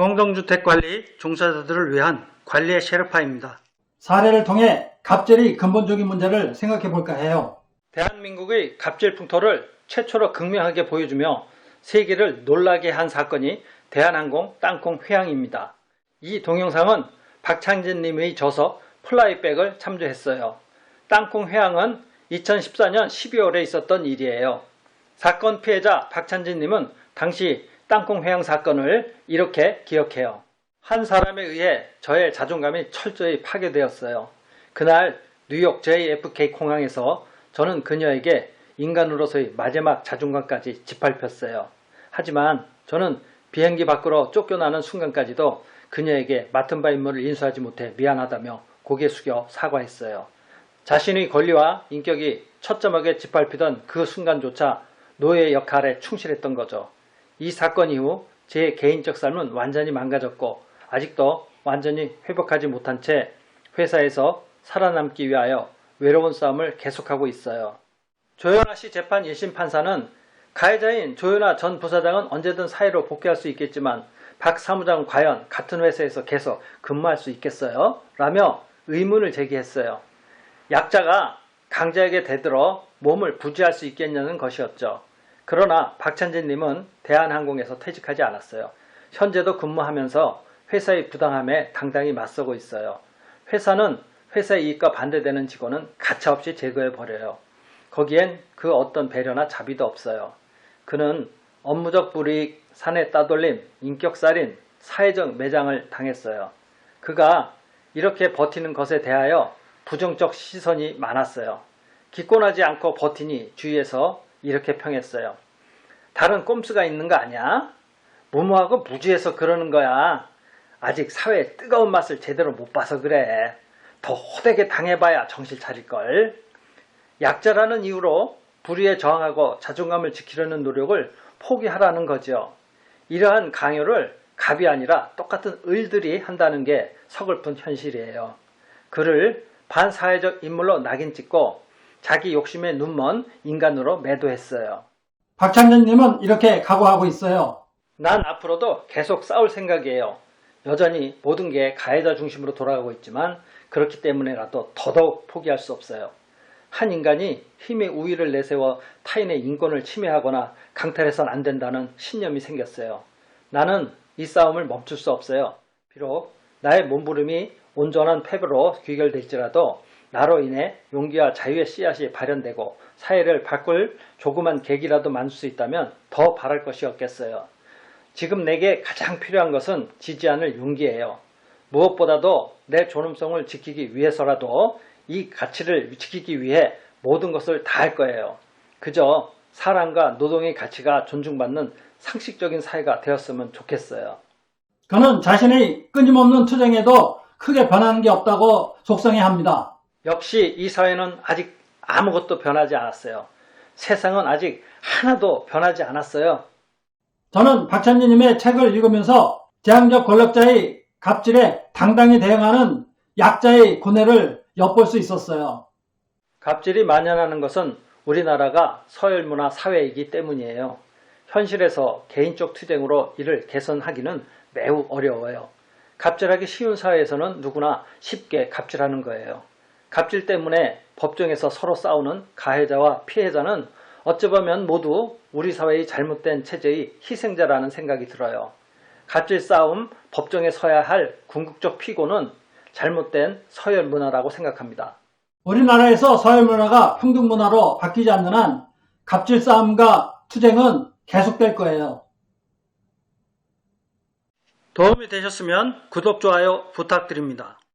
공동주택관리 종사자들을 위한 관리의 셰르파입니다. 사례를 통해 갑질이 근본적인 문제를 생각해 볼까 해요. 대한민국의 갑질 풍토를 최초로 극명하게 보여주며 세계를 놀라게 한 사건이 대한항공 땅콩 회항입니다. 이 동영상은 박창진님의 저서 플라이백을 참조했어요. 땅콩 회항은 2014년 12월에 있었던 일이에요. 사건 피해자 박찬진님은 당시 땅콩 회항 사건을 이렇게 기억해요. 한 사람에 의해 저의 자존감이 철저히 파괴되었어요. 그날 뉴욕 JFK 공항에서 저는 그녀에게 인간으로서의 마지막 자존감까지 짓밟혔어요. 하지만 저는 비행기 밖으로 쫓겨나는 순간까지도 그녀에게 맡은 바 임무를 인수하지 못해 미안하다며 고개 숙여 사과했어요. 자신의 권리와 인격이 처점하게 짓밟히던 그 순간조차 노예 역할에 충실했던 거죠. 이 사건 이후 제 개인적 삶은 완전히 망가졌고 아직도 완전히 회복하지 못한 채 회사에서 살아남기 위하여 외로운 싸움을 계속하고 있어요. 조현아 씨 재판 1심 판사는 가해자인 조현아 전 부사장은 언제든 사회로 복귀할 수 있겠지만 박 사무장은 과연 같은 회사에서 계속 근무할 수 있겠어요? 라며 의문을 제기했어요. 약자가 강자에게 대들어 몸을 부지할 수 있겠냐는 것이었죠. 그러나 박찬진님은 대한항공에서 퇴직하지 않았어요. 현재도 근무하면서 회사의 부당함에 당당히 맞서고 있어요. 회사는 회사의 이익과 반대되는 직원은 가차없이 제거해 버려요. 거기엔 그 어떤 배려나 자비도 없어요. 그는 업무적 불이익, 사내 따돌림, 인격살인, 사회적 매장을 당했어요. 그가 이렇게 버티는 것에 대하여 부정적 시선이 많았어요. 기권하지 않고 버티니 주위에서 이렇게 평했어요. 다른 꼼수가 있는 거 아니야? 무모하고 무지해서 그러는 거야. 아직 사회의 뜨거운 맛을 제대로 못 봐서 그래. 더 호되게 당해봐야 정신 차릴걸. 약자라는 이유로 불의에 저항하고 자존감을 지키려는 노력을 포기하라는 거죠. 이러한 강요를 갑이 아니라 똑같은 을들이 한다는 게 서글픈 현실이에요. 그를 반사회적 인물로 낙인 찍고 자기 욕심에 눈먼 인간으로 매도했어요. 박찬진님은 이렇게 각오하고 있어요. 난 앞으로도 계속 싸울 생각이에요. 여전히 모든 게 가해자 중심으로 돌아가고 있지만 그렇기 때문에라도 더더욱 포기할 수 없어요. 한 인간이 힘의 우위를 내세워 타인의 인권을 침해하거나 강탈해선 안 된다는 신념이 생겼어요. 나는 이 싸움을 멈출 수 없어요. 비록 나의 몸부림이 온전한 패배로 귀결될지라도 나로 인해 용기와 자유의 씨앗이 발현되고 사회를 바꿀 조그만 계기라도 만들 수 있다면 더 바랄 것이 없겠어요. 지금 내게 가장 필요한 것은 지지 않을 용기예요. 무엇보다도 내 존엄성을 지키기 위해서라도 이 가치를 지키기 위해 모든 것을 다 할 거예요. 그저 사랑과 노동의 가치가 존중받는 상식적인 사회가 되었으면 좋겠어요. 그는 자신의 끊임없는 투쟁에도 크게 변하는 게 없다고 속상해합니다. 역시 이 사회는 아직 아무것도 변하지 않았어요. 세상은 아직 하나도 변하지 않았어요. 저는 박찬진님의 책을 읽으면서 재앙적 권력자의 갑질에 당당히 대응하는 약자의 고뇌를 엿볼 수 있었어요. 갑질이 만연하는 것은 우리나라가 서열 문화 사회이기 때문이에요. 현실에서 개인적 투쟁으로 이를 개선하기는 매우 어려워요. 갑질하기 쉬운 사회에서는 누구나 쉽게 갑질하는 거예요. 갑질 때문에 법정에서 서로 싸우는 가해자와 피해자는 어찌 보면 모두 우리 사회의 잘못된 체제의 희생자라는 생각이 들어요. 갑질 싸움 법정에 서야 할 궁극적 피고는 잘못된 서열 문화라고 생각합니다. 우리나라에서 서열 문화가 평등 문화로 바뀌지 않는 한 갑질 싸움과 투쟁은 계속될 거예요. 도움이 되셨으면 구독, 좋아요 부탁드립니다.